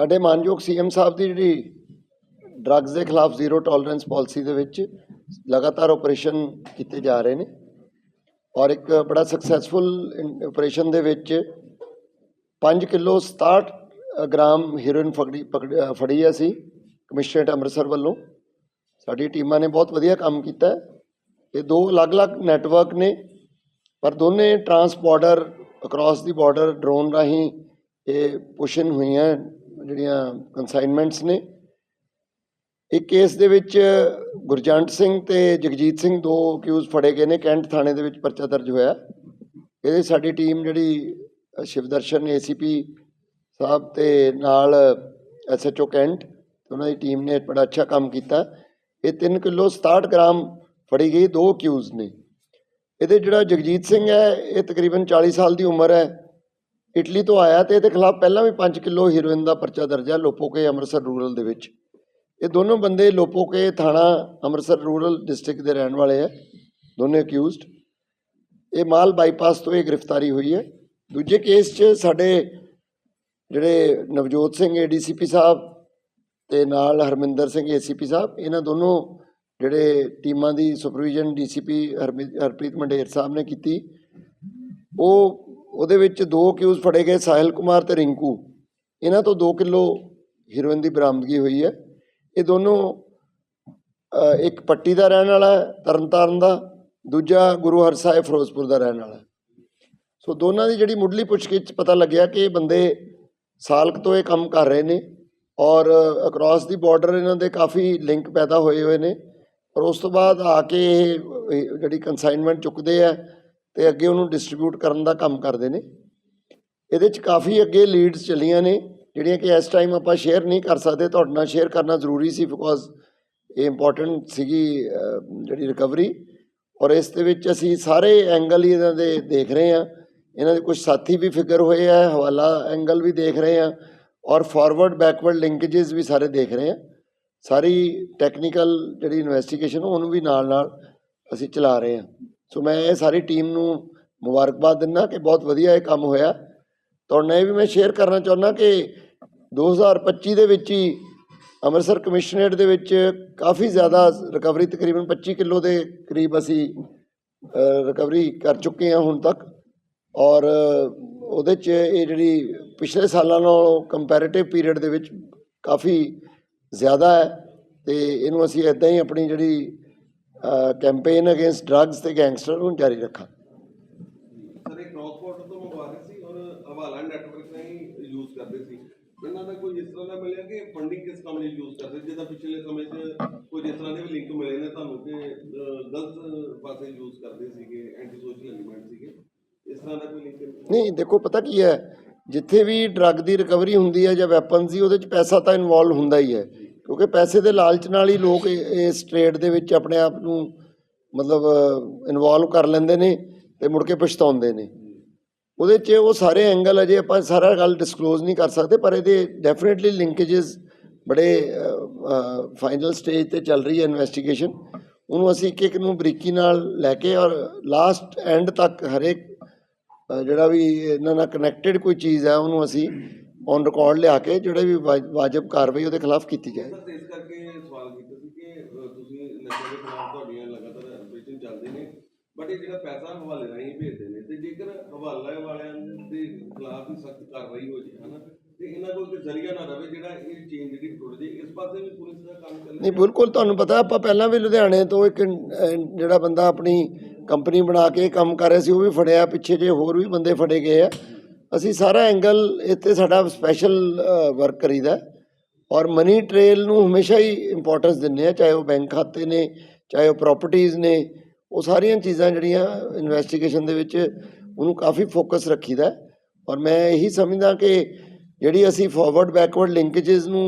ਸਾਡੇ ਮਾਨਯੋਗ ਸੀਐਮ ਸਾਹਿਬ ਦੀ ਜਿਹੜੀ ਡਰੱਗਸ ਦੇ ਖਿਲਾਫ ਜ਼ੀਰੋ ਟੋਲਰੈਂਸ ਪਾਲਿਸੀ ਦੇ ਵਿੱਚ ਲਗਾਤਾਰ ਆਪਰੇਸ਼ਨ ਕੀਤੇ ਜਾ ਰਹੇ ਨੇ ਔਰ ਇੱਕ ਬੜਾ ਸਕਸੈਸਫੁਲ ਆਪਰੇਸ਼ਨ ਦੇ ਵਿੱਚ 5 ਕਿਲੋ 67 ਗ੍ਰਾਮ ਹੀਰੋਇਨ ਫੜੀ ਪਕੜ- ਫੜੀ ਹੈ ਅਸੀਂ ਕਮਿਸ਼ਨਰੇਟ ਅੰਮ੍ਰਿਤਸਰ ਵੱਲੋਂ। ਸਾਡੀ ਟੀਮਾਂ ਨੇ ਬਹੁਤ ਵਧੀਆ ਕੰਮ ਕੀਤਾ ਇਹ ਦੋ ਅਲੱਗ-ਅਲੱਗ ਨੈਟਵਰਕ ਨੇ, ਪਰ ਦੋਨੇ ਟਰਾਂਸ ਬਾਰਡਰ ਅਕ੍ਰੋਸ ਦੀ ਬਾਰਡਰ ਡਰੋਨ ਰਾਹੀਂ ਇਹ ਪੁਸ਼ਨ ਹੋਈਆਂ। ਜਿਹੜੀਆਂ ਕਨਸਾਈਨਮੈਂਟਸ ਨੇ ਇੱਕ ਕੇਸ ਦੇ ਵਿੱਚ ਗੁਰਜੰਟ ਸਿੰਘ ਤੇ ਜਗਜੀਤ ਸਿੰਘ ਦੋ ਅਕਿਊਜ਼ ਫੜੇ ਗਏ ਨੇ ਕੈਂਟ ਥਾਣੇ ਦੇ ਵਿੱਚ ਪਰਚਾ ਦਰਜ ਹੋਇਆ। ਇਹਦੇ ਸਾਡੀ ਟੀਮ ਜਿਹੜੀ ਅ, ਸ਼ਿਵਦਰਸ਼ਨ ਏਸੀਪੀ ਸਾਹਿਬ ਤੇ ਨਾਲ ਐਸਐਚਓ ਕੈਂਟ ਉਹਨਾਂ ਦੀ ਟੀਮ ਨੇ ਬੜਾ ਅੱਛਾ ਕੰਮ ਕੀਤਾ। ਇਹ 3 ਕਿਲੋ 67 ਗ੍ਰਾਮ ਫੜੀ ਗਈ ਦੋ ਅਕਿਊਜ਼ ਨੇ। ਇਹਦੇ ਜਿਹੜਾ ਜਗਜੀਤ ਸਿੰਘ ਹੈ ਇਹ ਤਕਰੀਬਨ 40 ਸਾਲ ਦੀ ਉਮਰ ਹੈ। ਇਟਲੀ ਤੋਂ ਆਇਆ ਤੇ ਇਹਦੇ ਖਿਲਾਫ ਪਹਿਲਾਂ ਵੀ 5 ਕਿਲੋ ਹੀਰੋਇਨ ਦਾ ਪਰਚਾ ਦਰਜ ਹੈ ਲੋਪੋਕੇ ਅੰਮ੍ਰਿਤਸਰ ਰੂਰਲ ਦੇ ਵਿੱਚ। ਇਹ ਦੋਨੋਂ ਬੰਦੇ ਲੋਪੋਕੇ ਥਾਣਾ ਅੰਮ੍ਰਿਤਸਰ ਰੂਰਲ ਡਿਸਟ੍ਰਿਕਟ ਦੇ ਰਹਿਣ ਵਾਲੇ ਹੈ, ਦੋਨੇ ਅਕਿਊਜ਼ਡ ਇਹ ਮਾਲ ਬਾਈਪਾਸ ਤੋਂ ਇਹ ਗ੍ਰਿਫਤਾਰੀ ਹੋਈ ਹੈ। ਦੂਜੇ ਕੇਸ 'ਚ ਸਾਡੇ ਜਿਹੜੇ ਨਵਜੋਤ ਸਿੰਘ ਏਡੀਸੀਪੀ ਸਾਹਿਬ ਤੇ ਨਾਲ ਹਰਮਿੰਦਰ ਸਿੰਘ ਏਸੀਪੀ ਸਾਹਿਬ, ਇਹਨਾਂ ਦੋਨੋਂ ਜਿਹੜੇ ਟੀਮਾਂ ਦੀ ਸੁਪਰਵੀਜ਼ਨ ਡੀਸੀਪੀ ਹਰਪ੍ਰੀਤ ਮੰਡੇਰ ਸਾਹਿਬ ਨੇ ਕੀਤੀ। ਉਹ ਉਹਦੇ ਵਿੱਚ ਦੋ ਕਿਊਜ਼ ਫੜੇ ਗਏ, ਸਾਹਿਲ ਕੁਮਾਰ ਤੇ ਰਿੰਕੂ। ਇਹਨਾਂ ਤੋਂ 2 ਕਿਲੋ ਹੀਰੋਇਨ ਦੀ ਬਰਾਮਦਗੀ ਹੋਈ ਹੈ। ਇਹ ਦੋਨੋਂ ਇੱਕ ਪੱਟੀ ਦਾ ਰਹਿਣ ਵਾਲਾ ਹੈ, ਤਰਨਤਾਰਨ ਦਾ। ਦੂਜਾ ਗੁਰੂ ਹਰਸਾਏ ਫਿਰੋਜ਼ਪੁਰ ਦਾ ਰਹਿਣ ਵਾਲਾ ਸੋ ਦੋਨਾਂ ਦੀ ਜਿਹੜੀ ਮੁੱਢਲੀ ਪੁੱਛਗਿੱਛ ਪਤਾ ਲੱਗਿਆ ਕਿ ਇਹ ਬੰਦੇ ਸਾਲਕ ਤੋਂ ਇਹ ਕੰਮ ਕਰ ਰਹੇ ਨੇ ਔਰ ਅਕ੍ਰੋਸ ਦੀ ਬਾਰਡਰ ਇਹਨਾਂ ਦੇ ਕਾਫੀ ਲਿੰਕ ਪੈਦਾ ਹੋਏ ਹੋਏ ਨੇ। ਔਰ ਉਸ ਤੋਂ ਬਾਅਦ ਆ ਕੇ ਇਹ ਇਹ ਜਿਹੜੀ ਕਨਸਾਈਨਮੈਂਟ ਚੁੱਕਦੇ ਆ ਤੇ ਅੱਗੇ ਉਹਨੂੰ ਡਿਸਟ੍ਰੀਬਿਊਟ ਕਰਨ ਦਾ ਕੰਮ ਕਰਦੇ ਨੇ। ਇਹਦੇ 'ਚ ਕਾਫੀ ਅੱਗੇ ਲੀਡਸ ਚੱਲੀਆਂ ਨੇ, ਜਿਹੜੀਆਂ ਕਿ ਇਸ ਟਾਈਮ ਆਪਾਂ ਸ਼ੇਅਰ ਨਹੀਂ ਕਰ ਸਕਦੇ। ਤੁਹਾਡੇ ਨਾਲ ਸ਼ੇਅਰ ਕਰਨਾ ਜ਼ਰੂਰੀ ਸੀ ਬਿਕੋਜ਼ ਇਹ ਇੰਪੋਰਟੈਂਟ ਸੀਗੀ ਜਿਹੜੀ ਰਿਕਵਰੀ ਔਰ ਇਸ ਦੇ ਵਿੱਚ ਅਸੀਂ ਸਾਰੇ ਐਂਗਲ ਹੀ ਇਹਨਾਂ ਦੇ ਦੇਖ ਰਹੇ ਹਾਂ। ਇਹਨਾਂ ਦੇ ਕੁਝ ਸਾਥੀ ਵੀ ਫਿਕਰ ਹੋਏ ਆ, ਹਵਾਲਾ ਐਂਗਲ ਵੀ ਦੇਖ ਰਹੇ ਹਾਂ। ਔਰ ਫਾਰਵਰਡ ਬੈਕਵਰਡ ਲਿੰਕੇजेस ਵੀ ਸਾਰੇ ਦੇਖ ਰਹੇ ਹਾਂ। ਸਾਰੀ ਟੈਕਨੀਕਲ ਜਿਹੜੀ ਇਨਵੈਸਟੀਗੇਸ਼ਨ ਉਹਨੂੰ ਵੀ ਨਾਲ ਨਾਲ ਅਸੀਂ ਚਲਾ ਰਹੇ ਹਾਂ। ਸੋ ਮੈਂ ਇਹ ਸਾਰੀ ਟੀਮ ਨੂੰ ਮੁਬਾਰਕਬਾਦ ਦਿੰਦਾ ਕਿ ਬਹੁਤ ਵਧੀਆ ਇਹ ਕੰਮ ਹੋਇਆ। ਤੁਹਾਡੇ ਨਾਲ ਇਹ ਵੀ ਮੈਂ ਸ਼ੇਅਰ ਕਰਨਾ ਚਾਹੁੰਦਾ ਕਿ 2025 ਦੇ ਵਿੱਚ ਹੀ ਅੰਮ੍ਰਿਤਸਰ ਕਮਿਸ਼ਨਰੇਟ ਦੇ ਵਿੱਚ ਕਾਫੀ ਜ਼ਿਆਦਾ ਰਿਕਵਰੀ ਤਕਰੀਬਨ 25 ਕਿਲੋ ਦੇ ਕਰੀਬ ਅਸੀਂ ਰਿਕਵਰੀ ਕਰ ਚੁੱਕੇ ਹਾਂ ਹੁਣ ਤੱਕ। ਔਰ ਉਹਦੇ 'ਚ ਇਹ ਜਿਹੜੀ ਪਿਛਲੇ ਸਾਲਾਂ ਨਾਲੋਂ ਕੰਪੈਰੀਟਿਵ ਪੀਰੀਅਡ ਦੇ ਵਿੱਚ ਕਾਫੀ ਜ਼ਿਆਦਾ ਹੈ ਤੇ ਇਹਨੂੰ ਅਸੀਂ ਇਦਾਂ ਹੀ ਆਪਣੀ ਜਿਹੜੀ ਕੈਂਪੇਨ ਅਗੇਂਸਟ ਡਰੱਗਸ ਤੇ ਗੈਂਗਸਟਰ ਨੂੰ ਜਾਰੀ ਰੱਖਾਂ। ਸਰ ਇਹ ਕ੍ਰਾਸ ਬਾਰਡਰ ਤੋਂ ਮੰਗਵਾ ਰਹੇ ਸੀ ਔਰ ਹਵਾਲਾ ਨੈਟਵਰਕ ਨਹੀਂ ਯੂਜ਼ ਕਰਦੇ ਸੀ। ਇਹਨਾਂ ਦਾ ਕੋਈ ਇਸ ਤਰ੍ਹਾਂ ਦਾ ਮਿਲਿਆ ਕਿ ਫੰਡਿੰਗ ਕਿਸ ਕੰਮ ਲਈ ਯੂਜ਼ ਕਰਦੇ? ਜਿੱਦਾਂ ਪਿਛਲੇ ਸਮੇਂ 'ਚ ਕੋਈ ਇਸ ਤਰ੍ਹਾਂ ਦੇ ਵੀ ਲਿੰਕ ਮਿਲੇ ਨੇ ਤੁਹਾਨੂੰ ਕਿ ਅਹ, ਗਲਤ ਪਾਸੇ ਯੂਜ਼ ਕਰਦੇ ਸੀਗੇ ਐਂਟੀ ਸੋਸ਼ਲ ਐਲੀਮੈਂਟ ਸੀਗੇ। ਇਸ ਤਰ੍ਹਾਂ ਦਾ ਕੋਈ ਲਿੰਕ ਨਹੀਂ ਦੇਖੋ ਪਤਾ ਕੀ ਹੈ? ਜਿੱਥੇ ਵੀ ਡਰੱਗ ਦੀ ਰਿਕਵਰੀ ਹੁੰਦੀ ਹੈ ਜਾਂ ਵੈਪਨਸ ਦੀ ਉਹਦੇ 'ਚ ਪੈਸਾ ਤਾਂ ਇਨਵੋਲਵ ਹੁੰਦਾ ਹੀ ਹੈ। ਕਿਉਂਕਿ ਪੈਸੇ ਦੇ ਲਾਲਚ ਨਾਲ ਹੀ ਲੋਕ ਇਸ ਟ੍ਰੇਡ ਦੇ ਵਿੱਚ ਆਪਣੇ ਆਪ ਨੂੰ ਮਤਲਬ ਇਨਵੋਲਵ ਕਰ ਲੈਂਦੇ ਨੇ ਤੇ ਮੁੜ ਕੇ ਪਛਤਾਉਂਦੇ ਨੇ। ਉਹਦੇ 'ਚ ਉਹ ਸਾਰੇ ਐਂਗਲ ਅਜੇ ਆਪਾਂ ਸਾਰਾ ਗੱਲ ਡਿਸਕਲੋਜ਼ ਨਹੀਂ ਕਰ ਸਕਦੇ, ਪਰ ਇਹਦੇ ਡੈਫੀਨਿਟਲੀ ਲਿੰਕੇजेस ਬੜੇ ਫਾਈਨਲ ਸਟੇਜ ਤੇ ਚੱਲ ਰਹੀ ਹੈ ਇਨਵੈਸਟੀਗੇਸ਼ਨ ਉਹਨੂੰ ਅਸੀਂ ਇੱਕ ਇੱਕ ਨੂੰ ਬਰੀਕੀ ਨਾਲ ਲੈ ਕੇ ਔਰ ਲਾਸਟ ਐਂਡ ਤੱਕ ਹਰੇਕ ਜਿਹੜਾ ਵੀ ਇਹਨਾਂ ਨਾਲ ਕਨੈਕਟਡ ਕੋਈ ਚੀਜ਼ ਹੈ, ਉਹਨੂੰ ਅਸੀਂ ਔਨ ਰਿਕਾਰਡ ਲਿਆ ਕੇ ਜਿਹੜੇ ਵੀ ਵਾਜਬ ਕਾਰਵਾਈ ਉਹਦੇ ਖਿਲਾਫ ਕੀਤੀ ਜਾਏ। ਸਰ ਇਸ ਕਰਕੇ ਸਵਾਲ ਕੀਤਾ ਸੀ ਕਿ ਅਹ, ਤੁਸੀਂ ਨਸ਼ੇ ਦੇ ਖਿਲਾਫ ਤੁਹਾਡੀਆਂ ਲਗਾਤਾਰ ਆਪਰੇਸ਼ਨ ਚੱਲਦੇ ਨੇ ਬਟ ਇਹ ਜਿਹੜਾ ਪੈਸਾ ਹਵਾਲੇ ਰਾਹੀਂ ਭੇਜਦੇ ਨੇ ਤੇ ਜੇਕਰ ਹਵਾਲੇ ਵਾਲਿਆਂ ਦੇ ਖਿਲਾਫ ਵੀ ਸਖਤ ਕਾਰਵਾਈ ਹੋ ਜੇ ਹਨਾ ਤੇ ਇਹਨਾਂ ਕੋਲ ਕੋਈ ਜ਼ਰੀਆ ਨਾ ਰਵੇ ਜਿਹੜਾ ਇਹ ਚੇਨ ਜਿਹੜੀ ਟੁੱਟ ਜੇ ਇਸ ਪਾਸੇ ਵੀ ਪੁਲਿਸ ਦਾ ਕੰਮ ਚੱਲ ਨਹੀਂ ਬਿਲਕੁਲ ਤੁਹਾਨੂੰ ਪਤਾ ਆਪਾਂ ਪਹਿਲਾਂ ਵੀ ਲੁਧਿਆਣੇ ਤੋਂ ਇੱਕ ਜਿਹੜਾ ਬੰਦਾ ਆਪਣੀ ਕੰਪਨੀ ਬਣਾ ਕੇ ਕੰਮ ਕਰ ਰਿਹਾ ਸੀ ਉਹ ਵੀ ਫੜਿਆ ਪਿੱਛੇ ਜੇ ਹੋਰ ਵੀ ਬੰਦੇ ਫੜੇ ਗਏ ਆ। ਅਸੀਂ ਸਾਰਾ ਐਂਗਲ ਇੱਥੇ ਸਾਡਾ ਸਪੈਸ਼ਲ ਵਰਕ ਕਰੀਦਾ ਔਰ ਮਨੀ ਟ੍ਰੇਲ ਨੂੰ ਹਮੇਸ਼ਾ ਹੀ ਇੰਪੋਰਟੈਂਸ ਦਿੰਦੇ ਆ ਚਾਹੇ ਉਹ ਬੈਂਕ ਖਾਤੇ ਨੇ, ਚਾਹੇ ਉਹ ਪ੍ਰਾਪਰਟੀਆਂ ਨੇ, ਉਹ ਸਾਰੀਆਂ ਚੀਜ਼ਾਂ ਜਿਹੜੀਆਂ ਇਨਵੈਸਟੀਗੇਸ਼ਨ ਦੇ ਵਿੱਚ ਉਹਨੂੰ ਕਾਫੀ ਫੋਕਸ ਰੱਖੀਦਾ ਹੈ। ਔਰ ਮੈਂ ਇਹੀ ਸਮਝਦਾ ਕਿ ਜਿਹੜੀ ਅਸੀਂ ਫਾਰਵਰਡ ਬੈਕਵਰਡ ਲਿੰਕੇजेस ਨੂੰ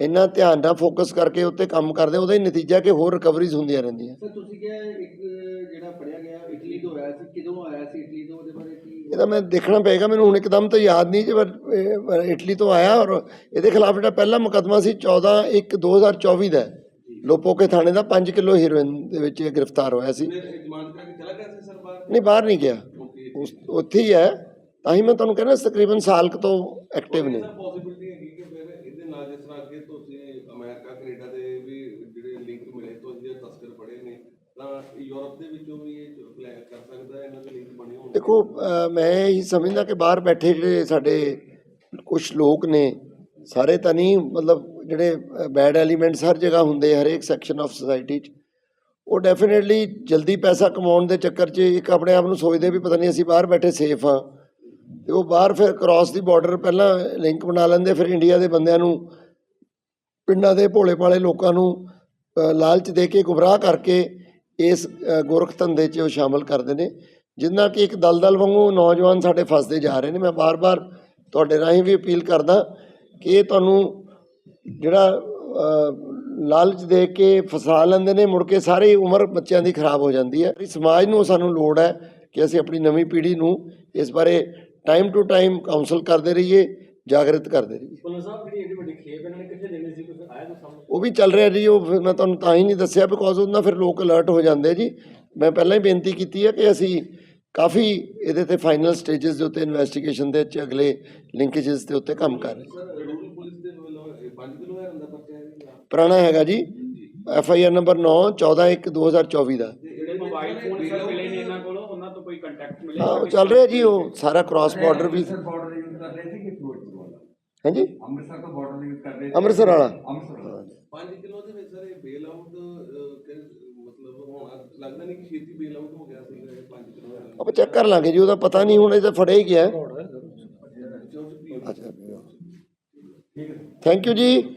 ਇੰਨਾ ਧਿਆਨ ਨਾਲ ਫੋਕਸ ਕਰਕੇ ਉੱਤੇ ਕੰਮ ਕਰਦੇ, ਉਹਦਾ ਹੀ ਨਤੀਜਾ ਕਿ ਹੋਰ ਰਿਕਵਰੀਜ਼ ਹੁੰਦੀਆਂ ਰਹਿੰਦੀਆਂ ਸਰ, ਤੁਸੀਂ ਕਿਹਾ ਇੱਕ ਜਿਹੜਾ ਫੜਿਆ ਗਿਆ ਇਟਲੀ ਤੋਂ ਆਇਆ ਸੀ, ਕਿਦੋਂ ਆਇਆ ਸੀ ਇਟਲੀ ਤੋਂ, ਉਹਦੇ ਬਾਰੇ ਇਹਦਾ ਮੈਂ ਦੇਖਣਾ ਪਏਗਾ ਮੈਨੂੰ ਹੁਣ ਇੱਕਦਮ ਤਾਂ ਯਾਦ ਨਹੀਂ ਜੇ ਪਰ ਇਟਲੀ ਤੋਂ ਆਇਆ ਔਰ ਇਹਦੇ ਖਿਲਾਫ ਜਿਹੜਾ ਪਹਿਲਾ ਮੁਕੱਦਮਾ ਸੀ 14 1 2024 ਦਾ। ਲੋਪੋਕੇ ਥਾਣੇ ਦਾ 5 ਕਿਲੋ ਹੀਰੋਇਨ ਦੇ ਵਿੱਚ ਇਹ ਗ੍ਰਿਫਤਾਰ ਹੋਇਆ ਸੀ। ਨਹੀਂ ਬਾਹਰ ਨਹੀਂ ਗਿਆ। ਉੱਥੇ ਹੀ ਹੈ। ਤਾਂ ਹੀ ਮੈਂ ਤੁਹਾਨੂੰ ਕਹਿੰਦਾ ਤਕਰੀਬਨ ਸਾਲ ਕੁ ਤੋਂ ਐਕਟਿਵ ਨੇ ਸਰ ਪੋਸਿਬਿਲਿਟੀ ਹੈਗੀ ਕਿ ਫਿਰ ਇਹਦੇ ਅਮਰੀਕਾ ਕੈਨੇਡਾ ਦੇ ਵੀ ਜਿਹੜੇ ਲਿੰਕ ਮਿਲੇ ਤੋਂ ਜਿਹੜੇ ਤਸਕਰ ਫੜੇ ਨੇ ਤਾਂ ਯੂਰਪ ਦੇ ਵਿੱਚੋਂ ਵੀ ਇਹ ਪਲਾਨ ਕਰ ਸਕਦਾ ਹੈ ਇਹਨਾਂ ਦੇ ਲਿੰਕ ਬਣੇ ਹੋਣ ਦੇਖੋ ਮੈਂ ਇਹੀ ਸਮਝਦਾ ਕਿ ਬਾਹਰ ਬੈਠੇ ਜਿਹੜੇ ਸਾਡੇ ਕੁਝ ਲੋਕ ਨੇ, ਸਾਰੇ ਤਾਂ ਨਹੀਂ, ਮਤਲਬ ਜਿਹੜੇ ਬੈਡ ਐਲੀਮੈਂਟਸ ਹਰ ਜਗ੍ਹਾ ਹੁੰਦੇ ਹਰੇਕ ਸੈਕਸ਼ਨ ਆਫ ਸੁਸਾਇਟੀ 'ਚ। ਉਹ ਡੈਫੀਨਿਟਲੀ ਜਲਦੀ ਪੈਸਾ ਕਮਾਉਣ ਦੇ ਚੱਕਰ 'ਚ ਇੱਕ ਆਪਣੇ ਆਪ ਨੂੰ ਸੋਚਦੇ ਵੀ ਪਤਾ ਨਹੀਂ ਅਸੀਂ ਬਾਹਰ ਬੈਠੇ ਸੇਫ ਹਾਂ। ਤੇ ਉਹ ਬਾਹਰ ਫਿਰ ਕ੍ਰਾਸ ਦੀ ਬਾਰਡਰ ਪਹਿਲਾਂ ਲਿੰਕ ਬਣਾ ਲੈਂਦੇ, ਫਿਰ ਇੰਡੀਆ ਦੇ ਬੰਦਿਆਂ ਨੂੰ, ਪਿੰਡਾਂ ਦੇ ਭੋਲੇ ਭਾਲੇ ਲੋਕਾਂ ਨੂੰ ਲਾਲਚ ਦੇ ਕੇ, ਗੁੰਮਰਾਹ ਕਰਕੇ ਇਸ ਗੋਰਖ ਧੰਦੇ 'ਚ ਉਹ ਸ਼ਾਮਲ ਕਰਦੇ ਨੇ। ਜਿੰਨਾ ਕਿ ਇੱਕ ਦਲਦਲ ਵਾਂਗੂ ਨੌਜਵਾਨ ਸਾਡੇ ਫਸਦੇ ਜਾ ਰਹੇ ਨੇ ਮੈਂ ਬਾਰ-ਬਾਰ ਤੁਹਾਡੇ ਰਾਹੀਂ ਵੀ ਅਪੀਲ ਕਰਦਾ ਕਿ ਇਹ ਤੁਹਾਨੂੰ ਜਿਹੜਾ ਲਾਲਚ ਦੇ ਕੇ ਫਸਾ ਲੈਂਦੇ ਨੇ ਮੁੜ ਕੇ ਸਾਰੀ ਉਮਰ ਬੱਚਿਆਂ ਦੀ ਖਰਾਬ ਹੋ ਜਾਂਦੀ ਹੈ। ਸਮਾਜ ਨੂੰ ਸਾਨੂੰ ਲੋੜ ਹੈ ਕਿ ਅਸੀਂ ਆਪਣੀ ਨਵੀਂ ਪੀੜ੍ਹੀ ਨੂੰ ਇਸ ਬਾਰੇ ਟਾਈਮ ਟੂ ਟਾਈਮ ਕਾਉਂਸਲ ਕਰਦੇ ਰਹੀਏ ਜਾਗਰਿਤ ਕਰਦੇ ਰਹੀਏ। ਉਹ ਵੀ ਚੱਲ ਰਿਹਾ ਜੀ ਉਹ ਮੈਂ ਤੁਹਾਨੂੰ ਤਾਂ ਹੀ ਨਹੀਂ ਦੱਸਿਆ ਬਿਕੋਜ਼ ਉਹਨਾਂ ਫਿਰ ਲੋਕ ਅਲਰਟ ਹੋ ਜਾਂਦੇ ਜੀ। ਮੈਂ ਪਹਿਲਾਂ ਹੀ ਬੇਨਤੀ ਕੀਤੀ ਹੈ ਕਿ ਅਸੀਂ ਕਾਫੀ ਇਹਦੇ ਤੇ ਫਾਈਨਲ ਸਟੇजेस ਦੇ ਉੱਤੇ ਇਨਵੈਸਟੀਗੇਸ਼ਨ ਦੇ ਚ ਅਗਲੇ ਲਿੰਕੇजेस ਦੇ ਉੱਤੇ ਕੰਮ ਕਰ ਰਹੇ। ਪੁਰਾਣਾ ਹੈਗਾ ਜੀ। ਐਫ ਆਈ ਆਰ ਨੰਬਰ 9 14 1 2024 ਦਾ। ਹਾਂ ਚੱਲ ਰਿਹਾ ਜੀ ਉਹ ਸਾਰਾ ਕ੍ਰਾਸ ਬਾਰਡਰ ਵੀ ਹਾਂਜੀ? ਅੰਮ੍ਰਿਤਸਰ ਤੋਂ ਬਾਰਡਰ ਯੂਜ਼ ਕਰ ਅੰਮ੍ਰਿਤਸਰ ਵਾਲਾ। 5 ਕਿਲੋ ਦੇ ਵਿੱਚ ਸਰ ਇਹ ਬੇਲ ਆਊਟ ਮਤਲਬ ਹੋਣਾ ਲੱਗਦਾ ਨਹੀਂ ਕਿ ਛੇਤੀ ਬੇਲ ਆਊਟ ਹੋ ਗਿਆ ਸੀ ਇਹ 5 ਕਿਲੋ ਹੈ ਆਪਾਂ ਚੈੱਕ ਕਰ ਲਾਂਗੇ ਜੀ ਉਹਦਾ ਪਤਾ ਨਹੀਂ ਹੁਣ ਇਹ ਤਾਂ ਫੜਿਆ ਹੀ ਗਿਆ। ਅੱਛਾ ਥੈਂਕ ਯੂ ਜੀ।